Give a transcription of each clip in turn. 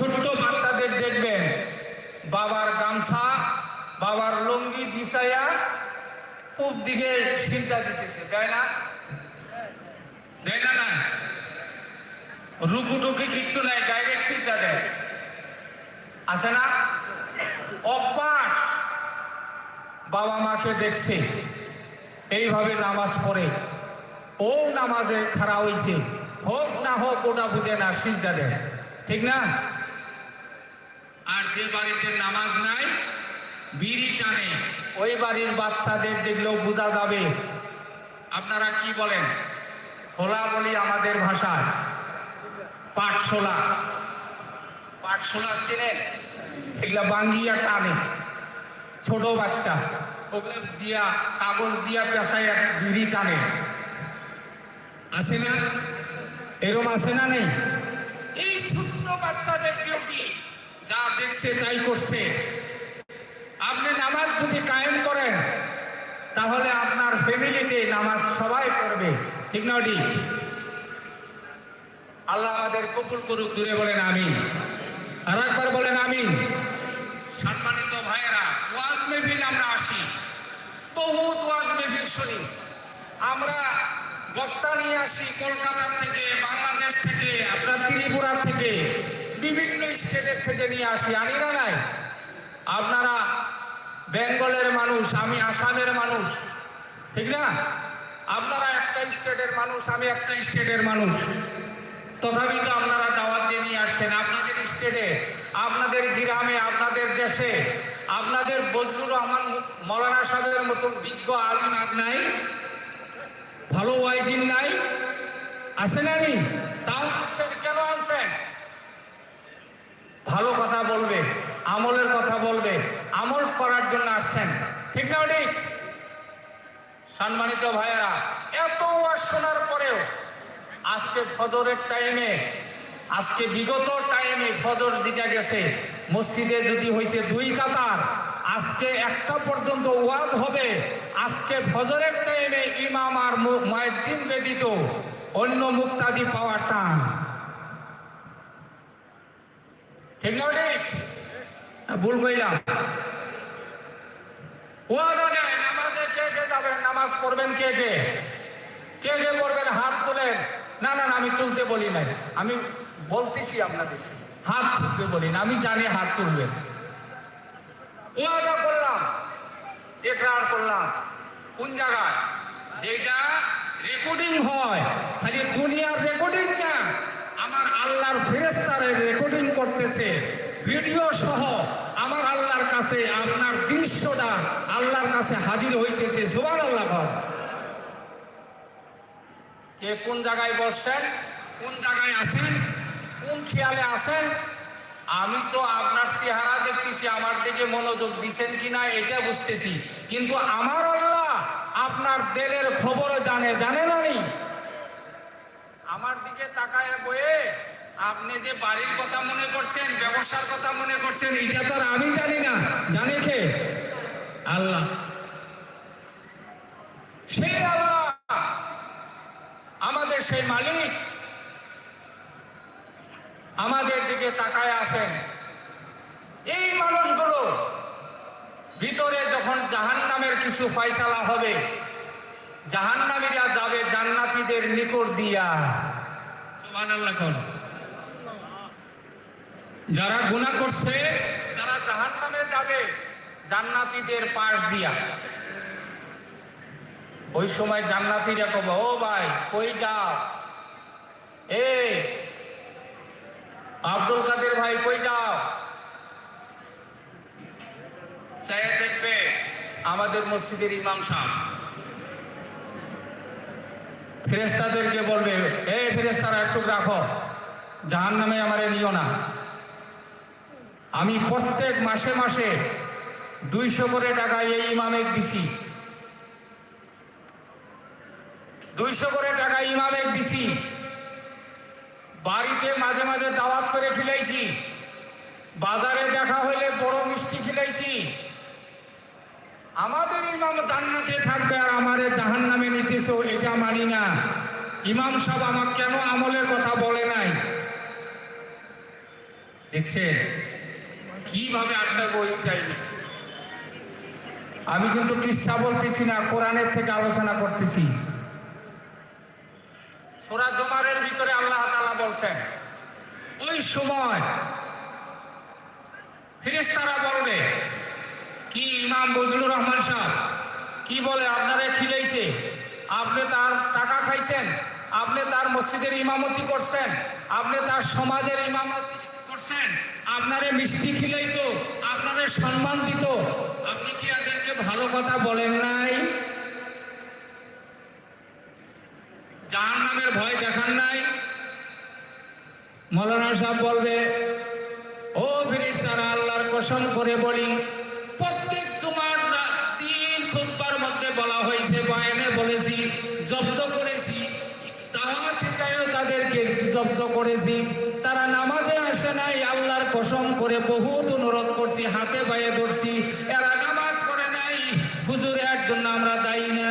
ছোট্ট বাচ্চাদের দেখবেন। বাবার গামছা, বাবার লুঙ্গি বিছাইয়া পূব দিকে সিজদা দিতেছে, দেয় না? দেয় না না রুকু টুকি কিচ্ছু নাই, ডাইরেক্ট সিজদা দেয়। আছে না? অভ্যাস। বাবা মাকে দেখছে, এইভাবে নামাজ পড়ে। ও নামাজে খাড়া হইছে, হোক না হোক ওটা বুঝে না সিজদা দেয়। ঠিক না? আর যে বাড়িতে নামাজ নাই, বিড়ি টানে। ওই বাড়ির বাচ্চাদের দেখলেও বোঝা যাবে। আপনারা কি বলেন? খোলা বলি আমাদের ভাষায়। পাঠশোলা পাঠশোলা চিনেন এগুলা বাঙ্গিয়া টানে। ছোট বাচ্চা। ওগুলো দিয়া, কাগজ দিয়া পেশায় বিড়ি টানে। আছে না? এরম আছে না নেই? এই ছোট্ট বাচ্চাদের ডিউটি। যা দেখছে তাই করছে। আপনি নামাজ যদি কায়েম করেন, তাহলে আপনার ফ্যামিলিতে নামাজ সবাই পড়বে। ঠিক না ঠিক? আল্লাহ আমাদের কবুল করুক, দূরে বলেন আমিন। আর একবার বলেন আমিন। সম্মানিত ভাইয়েরা, ওয়াজ মেহফিল আমরা আসি। বহুত ওয়াজ মেহফিল শুনি। আমরা বক্তা নিয়ে আসি কলকাতা থেকে, বাংলাদেশ থেকে আপনার ত্রিপুরা থেকে। বিভিন্ন স্টেটের থেকে নিয়ে আসি। আনি না নাই? আপনারা বেঙ্গলের মানুষ, আমি আসামের মানুষ। ঠিক না? আপনারা একটা স্টেটের মানুষ, আমি একটা স্টেটের মানুষ। তথাপি তো আপনারা দাওয়াত দিয়ে নিয়ে আসছেন। আপনাদের স্টেটে আপনাদের গ্রামে, আপনাদের দেশে, আপনাদের বজলুর রহমান মৌলানা সাহেবের মতন বিজ্ঞ আলিম আর নাই? ভালো ওয়াইজিন নাই? আছে না নি তাও আনছেন? কেন আনছেন? ভালো কথা বলবে, আমলের কথা বলবে, আমল করার জন্য আসছেন। ঠিক না ঠিক? সম্মানিত ভাইয়েরা, এত শোনার পরেও আজকে ফজরের টাইমে আজকে বিগত টাইমে ফজর যেটা গেছে, মসজিদে যদি হয়েছে দুই কাতার, আজকে একটা পর্যন্ত ওয়াজ হবে। আজকে ফজরের টাইমে ইমাম আর ময়দিন ব্যতীত অন্য মুক্তাদি পাওয়া টান। ঠিক না ঠিক? ভুল কইলাম। ওয়াদা দেয় নামাজে কে কে যাবেন? নামাজ পড়বেন কে কে? কে কে পড়বেন? হাত তোলেন। না না আমি তুলতে বলি নাই। আমি বলতেছি আপনাদের হাত তুলতে বলি না, আমি জানি হাত তুলবেন। ওয়াদা করলাম, একরার করলাম। কোন জায়গায়? যেটা রেকর্ডিং হয়, খালি দুনিয়ার রেকর্ডিং না। আল্লাহর ফেরেস্তারে রেকর্ডিং করতেছে। ভিডিও সহ আমার আল্লাহর কাছে আপনার দৃশ্যটা আল্লাহর কাছে হাজির হইতেছে। সুবান আল্লাহ। কে কোন জায়গায় বসছেন? কোন জায়গায় আছেন? কোন খেয়ালে আছেন? আমি তো আপনার চেহারা দেখতেছি, আমার দিকে মনোযোগ দিছেন কিনা এটা বুঝতেছি। কিন্তু আমার আল্লাহ আপনার দেলের খবর জানে জানে নি আমার দিকে তাকায় বয়ে, আপনি যে বাড়ির কথা মনে করছেন, ব্যবসার কথা মনে করছেন, এটা তো আমি জানি না। জানে কে? আল্লাহ। সেই আল্লাহ। আমাদের সেই মালিক। আমাদের দিকে তাকায় আছেন। এই মানুষগুলো ভিতরে যখন জাহান নামের কিছু ফয়সালা হবে জাহান নামীরা যাবে জান্নাতীদের নিকট দিয়া। সুবহানাল্লাহ যারা গুনাহ করছে, তারা জাহান নামে যাবে জান্নাতীদের পাশ দিয়া। ওই সময় জান্নাতীরা কব, ও ভাই, কই যাও? এ, আব্দুল কাদের ভাই, কই যাও? চাইয়া দেখবে, আমাদের মসজিদের ইমাম সাহেব ফেরেস্তাদেরকে বলবে, এ ফেরেস্তারা একটু রাখো। জাহান নামে আমারে নিও না। আমি প্রত্যেক মাসে মাসে দুইশো করে টাকা এই ইমামে দিছি। দুইশো করে টাকা ইমামে দিছি। বাড়িতে মাঝে মাঝে দাওয়াত করে খিলাইছি। বাজারে দেখা হইলে বড় মিষ্টি খিলাইছি। আমাদের ইমাম জান্নাতে থাকবে আর আমারে জাহান নামে নিতেছে, এটা মানি না। ইমাম সাহেব আমার কেন আমলের কথা বলে নাই? দেখছেন? কীভাবে আড্ডা বই চাইনি আমি কিন্তু কিসা বলতেছি না, কোরআনের থেকে আলোচনা করতেছি। সোরা জমারের ভিতরে আল্লাহ তাআলা বলছেন, ওই সময় ফেরেশতারা বলবে কি ইমাম বজলুর রহমান সাহেব কি বলে, আপনারে খিলাইছে? আপনি তার টাকা খাইছেন, আপনি তার মসজিদের ইমামতি করছেন, আপনি তার সমাজের ইমামতি করছেন, আপনারে মিষ্টি খিলাইতো আপনাদের সম্মান দিত। আপনি কি এদেরকে ভালো কথা বলেন নাই? জাহান নামের ভয় দেখান নাই? মৌলানা সাহেব বলবে, ও ফিরিস্তারা আল্লাহর কসম করে বলি জব্দ করেছি। তারা নামাজে আসে নাই, আল্লাহর কসম করে বহুত অনুরোধ করছি, হাতে পায়ে ধরছি। এরা নামাজ পড়ে নাই। হুজুর, এর জন্য আমরা দায়ী না।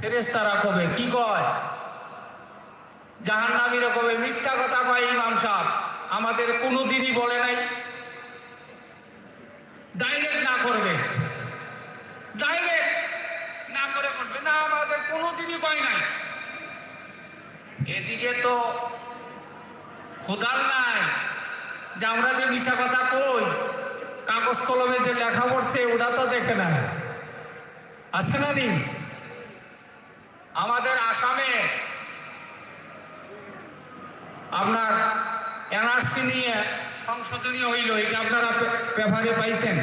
ফেরেস্তারা কবে? কি কয়? জাহান নামীরা কবে? মিথ্যা কথা কয় ইমাম সাহেব। আমাদের কোনো দিনই বলে নাই। ডাইরেক্ট না করবে ডাইরেক্ট না করে বসবে না পাই নাই। এদিকে তো খোদার নাই যে আমরা যে মিশা কথা কই, কাগজ কলমে যে লেখা পড়ছে, ওটা তো দেখে নাই। আছে না নি আমাদের আসামে আপনার এনআরসি নিয়ে সংশোধনী হইল, এটা আপনারা পেপারে পাইছেন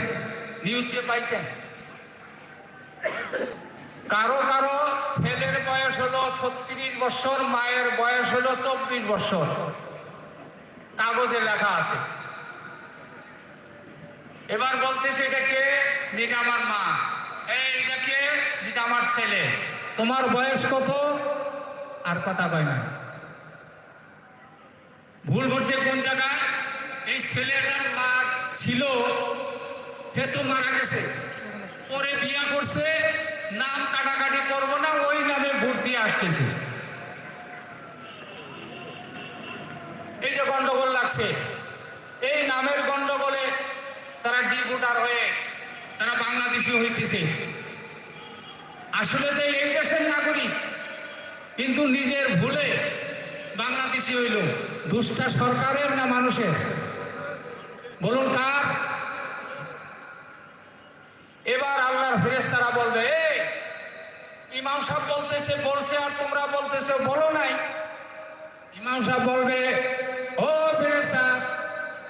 নিউজে পাইছেন। কারও কারও বয়স হলো ছত্রিশ বছর, মায়ের বয়স হলো চব্বিশ বছর। কাগজে লেখা আছে। এবার বলতেছে, এটা কে? যেটা আমার মা। এই, এটা কে? যেটা আমার ছেলে। তোমার বয়স কত? আর কথা কয় না। ভুল করছে কোন জায়গায়? এই ছেলেটার মা ছিল, সে তো মারা গেছে। পরে বিয়া করছে? নাম কাটাকাটি করব না, ওই নামে ভোট দিয়ে আসতেছে। এই যে গন্ডগোল লাগছে, এই নামের গন্ডগোলে তারা ডি ভোটার হয়ে তারা বাংলাদেশি হইতেছে। আসলে তো এই দেশের নাগরিক, কিন্তু নিজের ভুলে বাংলাদেশি হইল। দুষ্টা সরকারের না মানুষের? বলুন কার এবার আল্লাহর ফেরেশতারা বলবে "এই, ইমাম সাহেব বলতেছে বলছে আর তোমরা বলতেছ, বলো নাই। ইমাম সাহেব বলবে, ও ফেরেশতা,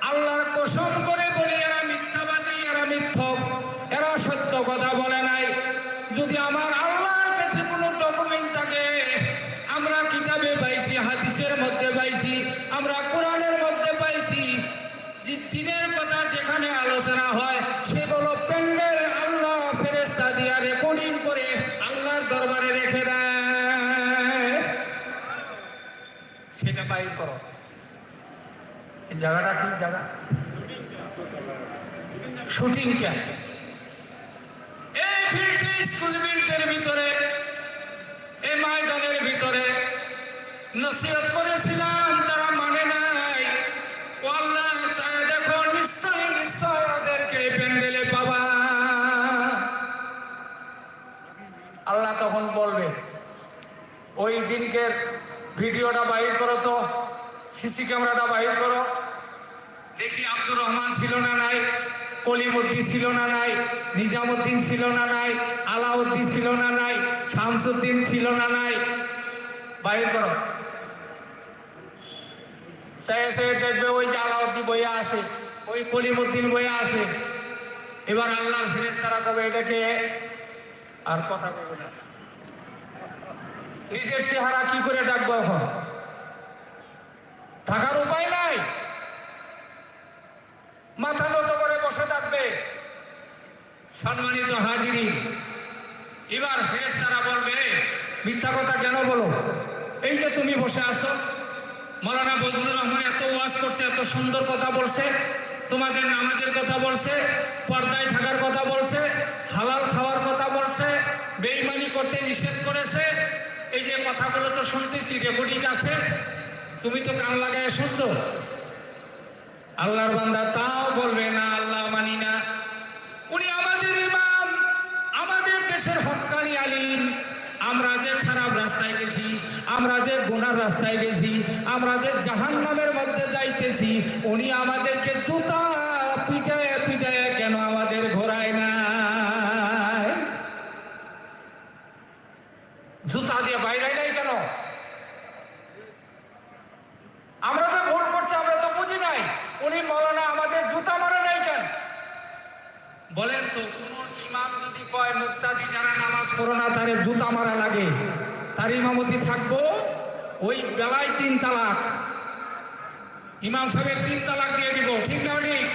আল্লাহর কসম করে বলি, এরা মিথ্যাবাদী, এরা মিথ্যক, এরা সত্য কথা বলে নাই। যদি আমার আল্লাহর কাছে কোনো ডকুমেন্ট থাকে, আমরা কিতাবে পাইছি, হাদিসের মধ্যে পাইছি, আমরা জায়গাটা কি জায়গা? শুটিং ক্যাম্প এই ফিল্ডে স্কুল ফিল্ডের ভিতরে, এই ময়দানের ভিতরে নসিহত করেছিলাম, তারা মানে নাই। ও আল্লাহ চায়, দেখো নিশ্চয় নিশ্চয় ওদেরকে প্যান্ডেলে পাবা। আল্লাহ তখন বলবে, ওই দিনকের ভিডিওটা বাহির করো তো, সিসি ক্যামেরাটা বাহির করো। আব্দুর রহমান ছিল না নাই, কলিমুদ্দিন ছিল না নাই, নিজামুদ্দিন ছিল না নাই, আলাউদ্দিন ছিল না নাই, শামসুদ্দিন ছিল না নাই। বাহির করো। সে সে দেখবে ওই যে আলাউদ্দিন বইয়া আছে, ওই কলিমুদ্দিন বইয়া আছে। এবার আল্লাহর ফেরেস্তারা কবে এটাকে আর কথা কবে না। নিজের চেহারা কি করে ডাকবো এখন? থাকার উপায় নাই। মাথা নত করে বসে থাকবে। সম্মানিত হাজিরি, এবার ফেরেস্তারা বলবে, মিথ্যা কথা কেন বলো? এই যে তুমি বসে আছো, মৌলানা বজরুল রহমান এত ওয়াজ করছে, এত সুন্দর কথা বলছে, তোমাদের নামাজের কথা বলছে, পর্দায় থাকার কথা বলছে, হালাল খাওয়ার কথা বলছে বেইমানি করতে নিষেধ করেছে, এই যে কথাগুলো তো শুনতেছি, রেকর্ডিং আছে, তুমি তো কান লাগায় শুনছো? আল্লাহর বান্দা তাও বলবে, না, আল্লাহ মানি না। উনি আমাদের ইমাম, আমাদের দেশের হকানি আলিম। আমরা যে খারাপ রাস্তায় গেছি, আমরা যে গোনার রাস্তায় গেছি, আমরা যে জাহান নামের মধ্যে যাইতেছি, উনি আমাদেরকে জুতা পিটায় পিটায় কেন আমাদের ঘোরায় না জুতা দিয়ে বাইরে নাই কেন আমরা তো ভোট করছি আমরা তো বুঝি নাই উনি মৌলানা আমাদের জুতা মারে নাই কেন বলেন তো, কোন ইমাম যদি কয়, মুক্তাদি যারা নামাজ পড়ো না, তারে জুতা মারা লাগে। তার ইমামতি থাকব ওই বেলায় তিন তালাক। ইমাম সাহেবের তিন তালাক দিয়ে দিব, ঠিক না ঠিক?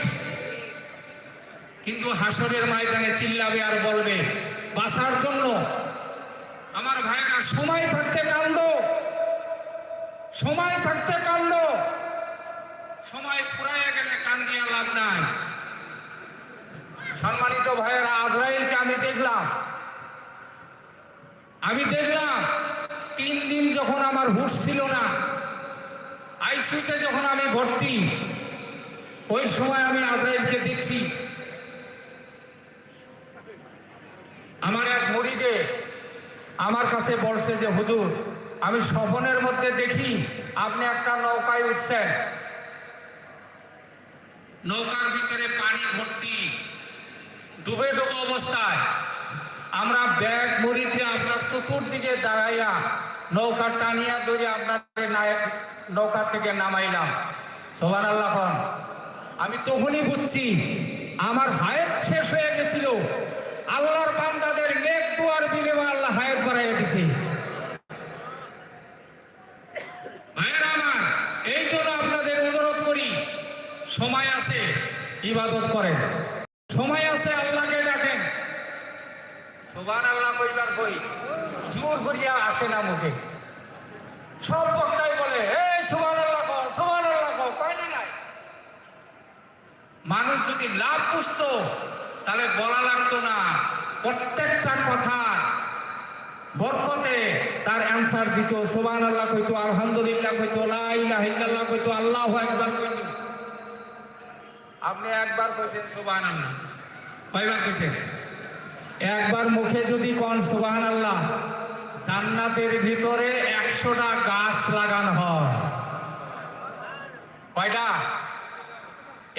কিন্তু হাসরের ময়দানে চিল্লাবে আর বলবে, বাঁচার জন্য। আমার ভাইরা সময় থাকতে কান্দ। সময় থাকতে কান্দ। সময় ফুরাইয়া গেলে কান্দিয়া লাভ নাই। সম্মানিত ভাইয়েরা, আজরাইলকে আমি দেখলাম। আমি দেখলাম, তিন দিন যখন আমার হুশ ছিল না আইসিউতে যখন আমি ভর্তি, ওই সময় আমি আজরাইলকে দেখছি। আমার এক মরিদে আমার কাছে বলছে যে, হুজুর, আমি স্বপনের মধ্যে দেখি আপনি একটা নৌকায় উঠছেন। নৌকার ভিতরে পানি ভর্তি। ডুবে ডুবে অবস্থায়। আমরা ব্যাগ মুড়ি দিয়ে আপনার চতুর্দিকে দাঁড়াইয়া নৌকা টানিয়া ধরে আপনার নায়- নৌকা থেকে নামাইলাম। সোহান আল্লাহ। আমি তখনই বুঝছি, আমার হায়াত শেষ হয়ে গেছিল। আল্লাহর বান্দাদের নেক দুয়ার বিনিময়ে আল্লাহ হায়াত বাড়াইয়া দিছে। আমার, এই জন্য আপনাদের অনুরোধ করি, সময় আছে, ইবাদত করেন। সময় আছে আল্লাহকে ডাকেন। সোবান আল্লাহ কইবার কই, জোর করিয়া আসে না মুখে। সব বক্তাই বলে, এই আল্লাহ আল্লাহ নাই? মানুষ যদি লাভ বুঝতো, তাহলে বলা লাগতো না, প্রত্যেকটা কথা বরকতে তার অ্যান্সার দিত সোবান আল্লাহ কইতো, আলহামদুলিল্লাহ কইতো, লা ইলাহা কইতো, আল্লাহু আকবার কইতো। আপনি একবার কইছেন সুবহান আল্লাহ কয়বার কইছেন? একবার মুখে যদি কন সুবহান আল্লাহ জান্নাতের ভিতরে একশোটা গাছ লাগানো হয়। কয়টা?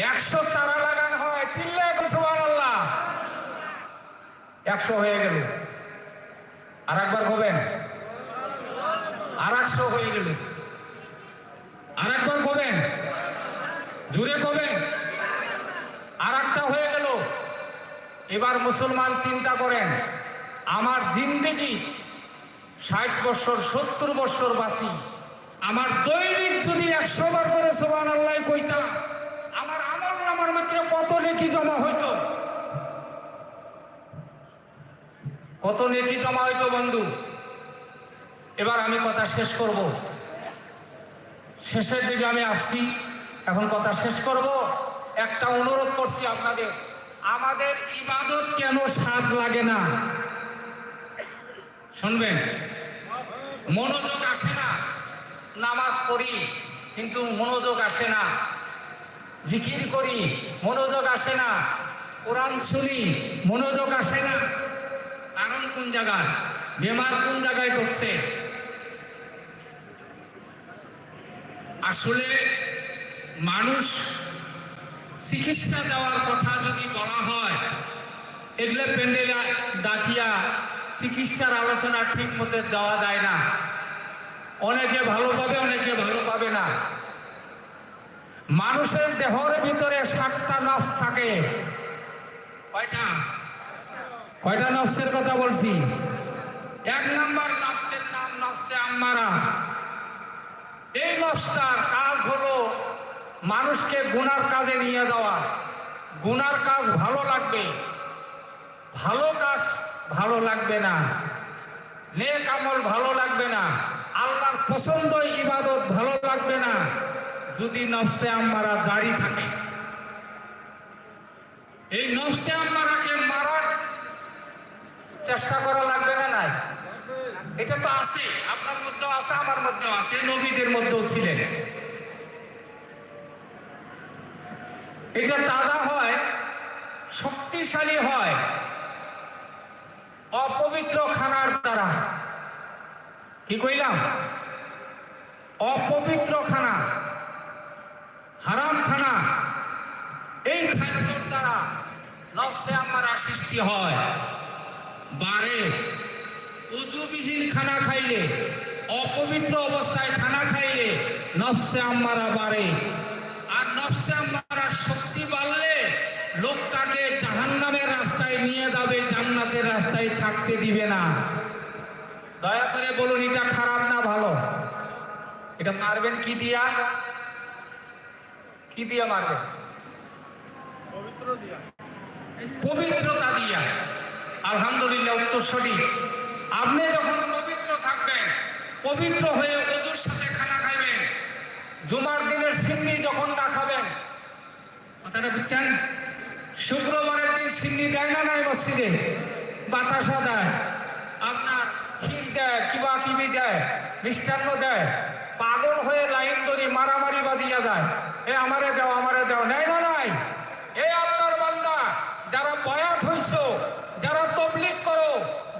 একশো চারা লাগানো হয় চিল্লে সুবহান আল্লাহ একশো হয়ে গেল। আর একবার কবেন? আর একশো হয়ে গেল। আর একবার কবেন? জুড়ে কবেন আর একটা হয়ে গেল এবার মুসলমান চিন্তা করেন, আমার জিন্দেগি ষাট বছর, সত্তর বছর বাসি আমার দৈনিক যদি একশো বার করে সোবান আল্লাহ কইতাম আমার আমল আমার মধ্যে কত নেকি জমা হইতো? কত নেকি জমা হইত বন্ধু? এবার আমি কথা শেষ করব। শেষের দিকে আমি আসছি, এখন কথা শেষ করব। একটা অনুরোধ করছি আপনাদের। আমাদের ইবাদত কেন স্বাদ লাগে না? শুনবেন? মনোযোগ আসে না। নামাজ পড়ি, কিন্তু মনোযোগ আসে না। জিকির করি, মনোযোগ আসে না। কোরআন শুনি, মনোযোগ আসে না। কারণ কোন জায়গায়? বেমার কোন জায়গায় করছে আসলে মানুষ চিকিৎসা দেওয়ার কথা যদি বলা হয়, এগুলো প্যান্ডেলে ডাকিয়া চিকিৎসার আলোচনা ঠিক মতো দেওয়া যায় না। অনেকে ভালো পাবে, অনেকে ভালো পাবে না। মানুষের দেহর ভিতরে সাতটা নফস থাকে। কয়টা? কয়টা নফসের কথা বলছি? এক নাম্বার নফসের নাম নফসে আম্মারা। এই নফসটার কাজ হলো মানুষকে গুনার কাজে নিয়ে যাওয়া। গুনার কাজ ভালো লাগবে। ভালো কাজ ভালো লাগবে না। নেক আমল ভালো লাগবে না। আল্লাহর পছন্দ ইবাদত ভালো লাগবে না। যদি নফসে আম্মারা জারি থাকে। এই নফসে আম্মারাকে মারার চেষ্টা করা লাগবে না নাই? এটা তো আছে। আপনার মধ্যেও আছে, আমার মধ্যেও আছে। নবীদের মধ্যেও ছিলেন। এটা তাজা হয়, শক্তিশালী হয়, অপবিত্র খানার দ্বারা। কি কইলাম? অপবিত্র খানা, হারাম খানা, এই খাদ্যর দ্বারা নবসে আমারা সৃষ্টি হয়। বারে, উজুবিহীন খানা খাইলে, অপবিত্র অবস্থায় খানা খাইলে নবসে আম্মারা বাড়ে। আর নফসে আম্মারার শক্তি বাড়লে লোকটাকে জাহান্নামের রাস্তায় নিয়ে যাবে জান্নাতের রাস্তায় দিবে না। দয়া করে বলুন, এটা খারাপ না ভালো? এটা মারবেন কি দিয়া? কি দিয়া মারবেন? পবিত্রতা দিয়া। আলহামদুলিল্লাহ, উত্তর আপনি যখন পবিত্র থাকবেন, পবিত্র হয়ে অজুর সাথে খানা খাইবেন। জুমার দিনের সিন্নি যখন না খাবেন কথাটা বুঝছেন? শুক্রবারের দিন সিন্নি দেয় না নাই মসজিদে? বাতাসা দেয়। আপনার ক্ষীর দেয় কিবা কিবি দেয়, মিষ্টান্ন দেয়, পাগল হয়ে লাইন ধরি মারামারি বাঁধিয়া যায়। এ আমারে দেও আমারে দেও। নেই না, নাই। এ আল্লাহর বান্দা, যারা বয়াত হইছ, যারা তবলিক করো,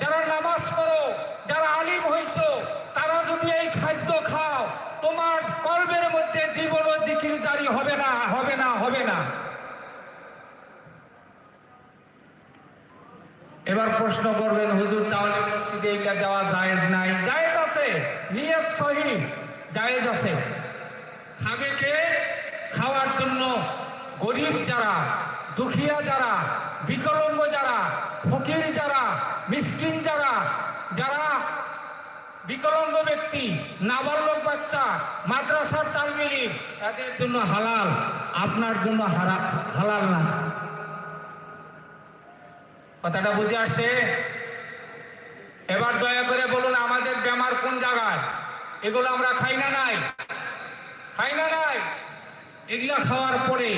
যারা নামাজ পড়ো, যারা আলিম হইছ, তারা যদি এই খাদ্য খাও, তোমার কল্পের মধ্যে জীবন জিকির জারি হবে না হবে না হবে না। এবার প্রশ্ন করবেন, হুজুর, তাহলে মসজিদে এগুলা দেওয়া জায়েজ নাই? জায়েজ আছে, নিয়ত সহি, জায়েজ আছে। খাবে কে? খাওয়ার জন্য গরিব যারা, দুখিয়া যারা, বিকলঙ্গ যারা, ফকির যারা, মিসকিন যারা যারা বিকলঙ্গ ব্যক্তি, নাবালক বাচ্চা, মাদ্রাসার তালমিলি এদের জন্য হালাল, আপনার জন্য হালাল না। কথাটা বুঝে আসছে? এবার দয়া করে বলুন, আমাদের বেমার কোন জায়গায়? এগুলো আমরা খাই না নাই? খাই না নাই? এগুলো খাওয়ার পরে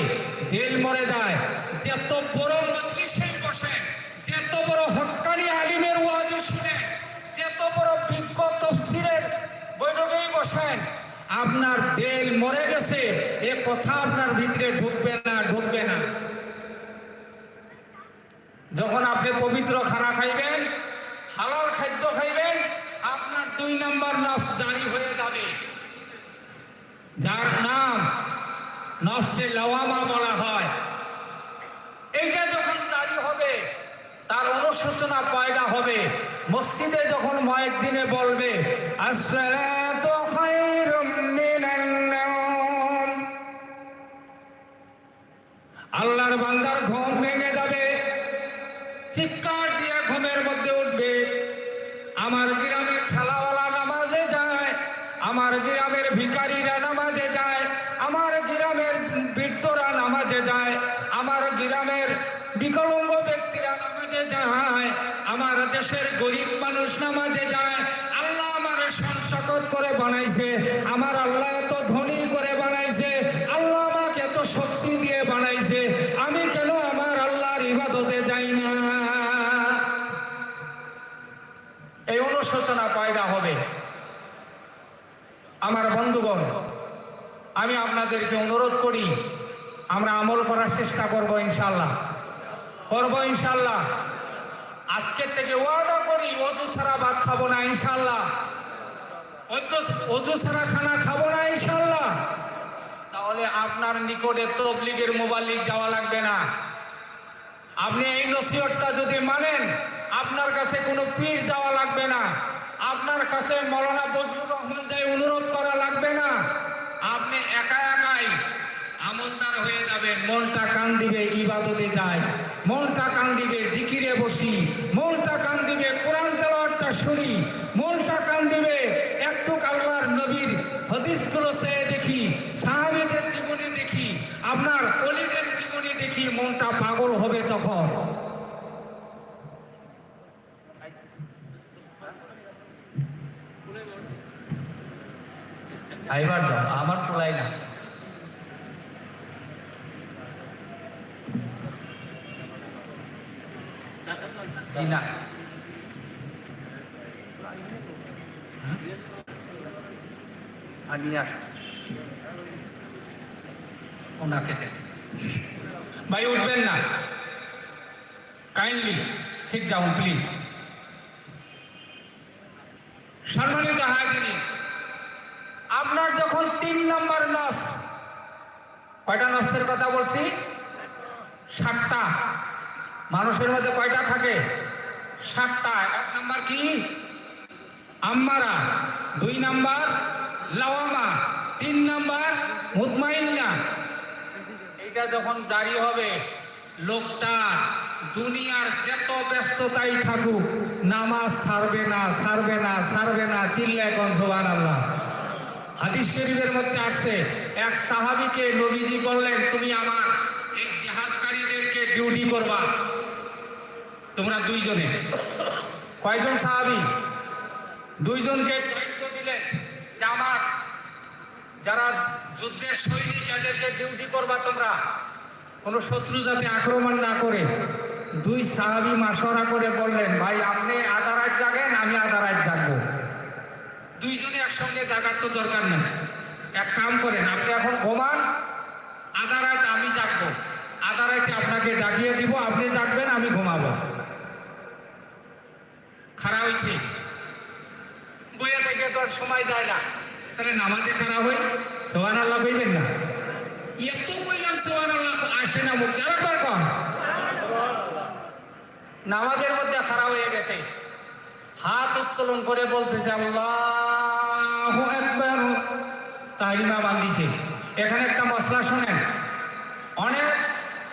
দেল মরে যায়। যত বড় মজলিসেই বসে যত বড় হক্কানি আলিমের ওয়াজে শুনেন, যত বড় বিজ্ঞ তফসিরের বৈঠকেই বসেন, আপনার দেল মরে গেছে, এ কথা আপনার ভিতরে ঢুকবে না ঢুকবে না। যখন আপনি পবিত্র খানা খাইবেন, হালাল খাদ্য খাইবেন, আপনার দুই নাম্বার নফস জারি হয়ে যাবে। যার নাম নফসে লওয়ামা বলা হয়। এইটা যখন জারি হবে, তার অনুশোচনা পয়দা হবে। মসজিদে যখন দিনে বলবে আসসালাতু খায়রুম মিনান নাওম আল্লাহর বান্দার ঘুম ভেঙে যাবে চিৎকার দিয়ে ঘুমের মধ্যে উঠবে আমার গ্রামের ঠেলাওয়ালা নামাজে যায় আমার গ্রামের ভিখারিরা নামাজে যায় আমার গ্রামের বৃদ্ধরা নামাজে যায় আমার গ্রামের বিকলঙ্গ ব্যক্তিরা নামাজে যায় আমার দেশের গরিব মানুষ নামাজে যায়, আল্লাহ আমার সংসকট করে বানাইছে। আমার আল্লাহ এত ধনী করে বানাইছে, আল্লাহ আমাকে এত শক্তি দিয়ে বানাইছে। আমি কেন আমার আল্লাহর ইবাদতে যাই না? এই অনুশোচনা পয়দা হবে। আমার বন্ধুগণ, আমি আপনাদেরকে অনুরোধ করি, আমরা আমল করার চেষ্টা করব ইনশাল্লাহ করব ইনশাল্লাহ আজকের থেকে ওয়াদা করি, অজু ছাড়া ভাত খাব না ইনশাল্লাহ অজু- ছাড়া খানা খাব না ইনশাল্লাহ তাহলে আপনার নিকটে তবলিগের মোবালিক যাওয়া লাগবে না। আপনি এই নসিহতটা যদি মানেন, আপনার কাছে কোনো পীর যাওয়া লাগবে না। আপনার কাছে মৌলানা বজলুর রহমান যাই অনুরোধ করা লাগবে না। আপনি একা একাই আমলদার হয়ে যাবেন, মনটা কান দিবে, ইবাদতে যায়। মনটা কান দিবে জিকিরে বসি। মনটা কান দিবে কোরআন তেলাওয়াতটা শুনি। মনটা কান দিবে একটু আল্লাহর নবীর হদিসগুলো সে দেখি, সাহাবীদের জীবনে দেখি, আপনার অলিদের জীবনে দেখি, মনটা পাগল হবে তখন। আমার পোলাই না। জি না নিয়ে ওনাকে ভাই, উঠবেন না। কাইন্ডলি সিট ডাউন প্লিজ সম্মানিত হাজিরি, আপনার যখন তিন নম্বর নফস কয়টা নফসের কথা বলছি? সাতটা। মানুষের মধ্যে কয়টা থাকে? সাতটা, এক নাম্বার কি? আম্মারা, দুই নাম্বার লাওয়ামা, তিন নাম্বার মুতমাইন্না। এটা যখন জারি হবে, লোকটা দুনিয়ার যত ব্যস্ততাই থাকুক, নামাজ সারবে না সারবে না সারবে না চিল্লা এখন সোহান আল্লাহ হাদিস শরীফের মধ্যে আসছে, এক সাহাবীকে নবীজি বললেন, তুমি আমার এই জিহাদকারীদেরকে ডিউটি করবা। তোমরা দুইজনে। কয়জন সাহাবী? দুইজনকে দায়িত্ব দিলেন যে আমার যারা যুদ্ধের সৈনিক, এদেরকে ডিউটি করবা তোমরা। কোনো শত্রু যাতে আক্রমণ না করে। দুই সাহাবি মাসরা করে বললেন, ভাই, আপনি আধা রাত জাগেন, আমি আধা রাত জাগবো। দুইজনে একসঙ্গে জাগার তো দরকার নেই। এক কাম করেন, আপনি এখন ঘুমান। আধা রাত আমি জাগবো। আধা রাতে আপনাকে ডাকিয়ে দিব, আপনি জাগবেন, আমি ঘুমাবো। খারাপ হয়েছে। বইয়া থেকে তো আর সময় যায় না। তাহলে নামাজে খারাপ হয়? সোহান আল্লাহ কইবেন না। এত কইলাম সোহান আল্লাহ আসে না মুখ আরেকবার কন। নামাজের মধ্যে খারাপ হয়ে গেছে। হাত উত্তোলন করে বলতেছে, আল্লাহ একবার তাহলিমা বান্ধিছে। এখানে একটা মশলা শোনেন। অনেক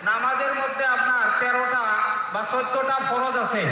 নামাজের মধ্যে আপনার তেরোটা বা চোদ্দটা ফরজ আছে।